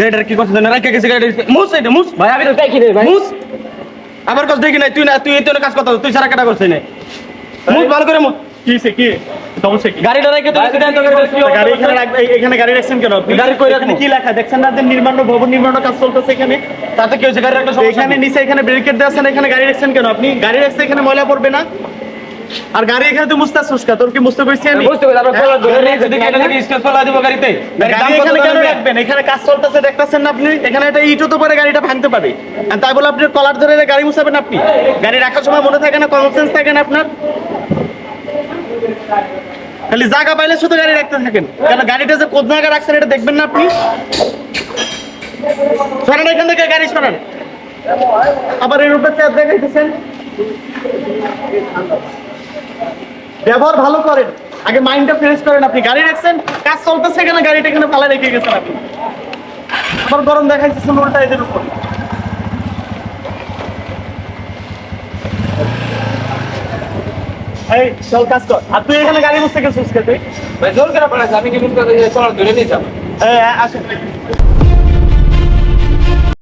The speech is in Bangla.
গাড়িটার কি করছিস না রাখা গেছে গাড়ি মুস এটা মুস। ভাই আমি তো দেখি রে ভাই। মুস। আবার কাজ দেখি নাই তুই না তুই এত কাজ করতে তুই সারা কাটা করছিস না। মুস ভালো করে মুস। কি সে কি? সমস্যা কি গাড়িটা রেখে তুই সিদ্ধান্ত করে কি গাড়ি এখানে রাখ- এই- এখানে গাড়ি রাখছেন কেন? গাড়ি কই রাখব? কি লেখা? দেখছেন না যে নির্মাণ ভবন নির্মাণ কাজ চলতেছে এখানে? তাতে কি হয়েছে? গাড়ি রাখলে তো এখানে নিচে এখানে ব্যারিকেড দেওয়া আছে না, এখানে গাড়ি রাখছেন কেন? আপনি গাড়ি রাখছে এখানে ময়লা পড়বে না? আর গাড়ি এখানে তো মুস্তা সুস্কা তোর কি মুস্তা করছি আমি? বুঝতে আমরা কলার ধরে যদি গাড়ি থেকে স্কেচ ফেলা দিব গাড়িতে। গাড়ি এখানে কেন রাখবেন? এখানে কাজ চলতেছে দেখতেছেন না আপনি? এখানে একটা ইটও তো পরে গাড়িটা ভাঙতে পারে। আর তাই বলে আপনি কলার ধরে গাড়ি মুছাবেন আপনি? গাড়ি রাখার সময় মনে থাকে না কমন সেন্স থাকে না আপনার? খালি জায়গা পাইলে শুধু গাড়ি রাখতে থাকেন। কেন গাড়িটা যে কোন জায়গায় রাখছেন এটা দেখবেন না আপনি? সরান এখান থেকে গাড়ি সরান। আবার এর উপর চেয়ার দেখাইতেছেন? ব্যবহার ভালো করেন। আগে মাইন্ডটা ফ্রেশ করেন আপনি। গাড়ি রাখছেন কাজ চলতেছে এখানে গাড়িটা এখানে ফালা রেখে গেছেন আপনি। আবার গরম দেখাইতেছেন উল্টা এদের উপর। এই চল কাজ কর। আর তুই এখানে গাড়ি বসে গেছিস কে তুই? ভাই জোর করে পড়াছে আমি কি ধরে নিয়ে যাব। আসেন।